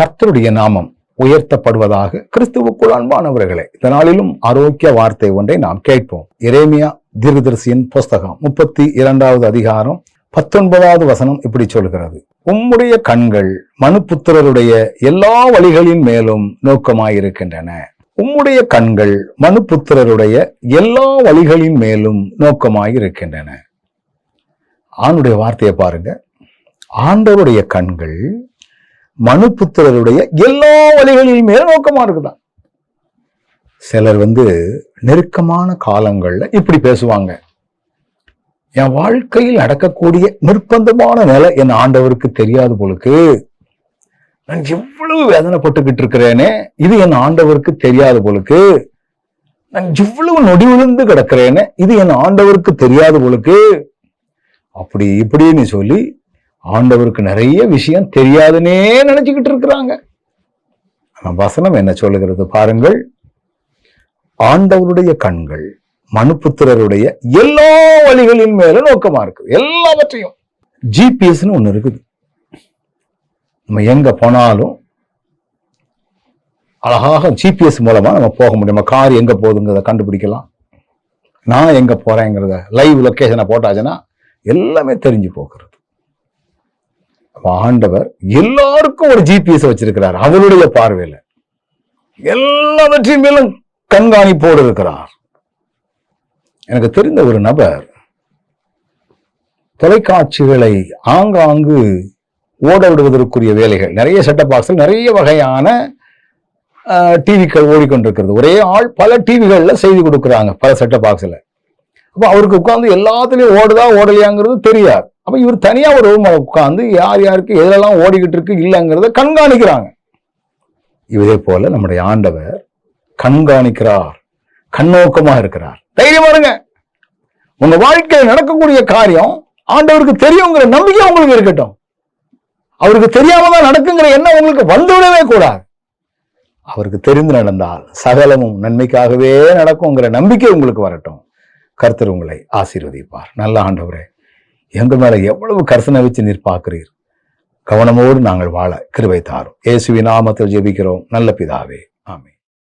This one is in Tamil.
கர்த்தருடைய நாமம் உயர்த்தப்படுவதாக கிறிஸ்துவுக்குள் அன்பானவர்களே இதனாலும் ஆரோக்கிய வார்த்தை ஒன்றை நாம் கேட்போம். இரேமியா தீர்க்கதரிசியின் புஸ்தகம் முப்பத்தி இரண்டாவது அதிகாரம் பத்தொன்பதாவது வசனம் இப்படி சொல்கிறது. உம்முடைய கண்கள் மனுப்புத்திரருடைய எல்லா வழிகளின் மேலும் நோக்கமாயிருக்கின்றன. உம்முடைய கண்கள் மனுப்புத்திரருடைய எல்லா வழிகளின் மேலும் நோக்கமாயிருக்கின்றன. ஆணுடைய வார்த்தையை பாருங்க. ஆண்டவருடைய கண்கள் மனுப்புத்திரருடைய எல்லா வழிகளிலும் மேல் நோக்கமா இருக்குதான். சிலர் வந்து நெருக்கமான காலங்கள்ல இப்படி பேசுவாங்க. என் வாழ்க்கையில் நடக்கக்கூடிய நிர்பந்தமான நிலை என் ஆண்டவருக்கு தெரியாது போலுக்கு நான் எவ்வளவு வேதனைப்பட்டுக்கிட்டு இருக்கிறேனே இது என் ஆண்டவருக்கு தெரியாது போலுக்கு நான் இவ்வளவு நொடி விழுந்து கிடக்கிறேனே இது என் ஆண்டவருக்கு தெரியாது போலுக்கு அப்படி இப்படின்னு சொல்லி ஆண்டவருக்கு நிறைய விஷயம் தெரியாதுன்னே நினைச்சுக்கிட்டு இருக்கிறாங்க. ஆனா வசனம் என்ன சொல்லுகிறது பாருங்கள். ஆண்டவருடைய கண்கள் மனுப்புத்திரருடைய எல்லா வழிகளின் மேல நோக்கமா இருக்குது. எல்லாவற்றையும். ஜிபிஎஸ்னு ஒன்று இருக்குது. நம்ம எங்க போனாலும் அழகாக ஜிபிஎஸ் மூலமா நம்ம போக முடியும். நம்ம கார் எங்க போகுதுங்கிறத கண்டுபிடிக்கலாம். நான் எங்க போறேங்கிறத லைவ் லொக்கேஷனை போட்டாச்சுன்னா எல்லாமே தெரிஞ்சு போகிறது. ஆண்டவர் எல்லாருக்கும் ஒரு ஜிபிஎஸ் வச்சிருக்கிறார். அவருடைய பார்வையில. எல்லாவற்றின் மேலும் கண்காணிப்போடு இருக்கிறார். எனக்கு தெரிந்த ஒரு நபர் தொலைக்காட்சிகளை ஆங்காங்கு ஓட விடுவதற்குரிய வேலைகள் நிறைய செட்டப் பாக்ஸில் நிறைய வகையான டிவிக்கள் ஓடிக்கொண்டிருக்கிறது. ஒரே ஆள் பல டிவிகளில் செய்தி கொடுக்குறாங்க பல செட்டப் பாக்ஸில் அப்போ அவருக்கு உட்காந்து எல்லாத்துலேயும் ஓடுதா ஓடலையாங்கிறது தெரியாது. அப்போ இவர் தனியாக ஒரு ரூமில் உட்காந்து யார் யாருக்கு எதெல்லாம் ஓடிக்கிட்டு இருக்கு இல்லைங்கிறத கண்காணிக்கிறாங்க. இதே போல நம்முடைய ஆண்டவர் கண்காணிக்கிறார் கண்ணோக்கமாக இருக்கிறார். தைரியமா இருங்க உங்க வாழ்க்கையில் நடக்கக்கூடிய காரியம் ஆண்டவருக்கு தெரியுங்கிற நம்பிக்கை உங்களுக்கு இருக்கட்டும். அவருக்கு தெரியாம தான் நடக்குங்கிற எண்ணம் உங்களுக்கு வந்துவிடவே கூடாது. அவருக்கு தெரிந்து நடந்தால் சகலமும் நன்மைக்காகவே நடக்குங்கிற நம்பிக்கை உங்களுக்கு வரட்டும். கர்த்தர் உங்களை ஆசீர்வதிப்பார். நல்ல ஆண்டவரே எங்கள் மேலே எவ்வளவு கர்சனை வச்சு நீர் பார்க்கிறீர். கவனமோடு நாங்கள் வாழ கிருவை தாரும். இயேசுவி நாமத்தில் ஜெபிக்கிறோம். நல்ல பிதாவே. ஆமே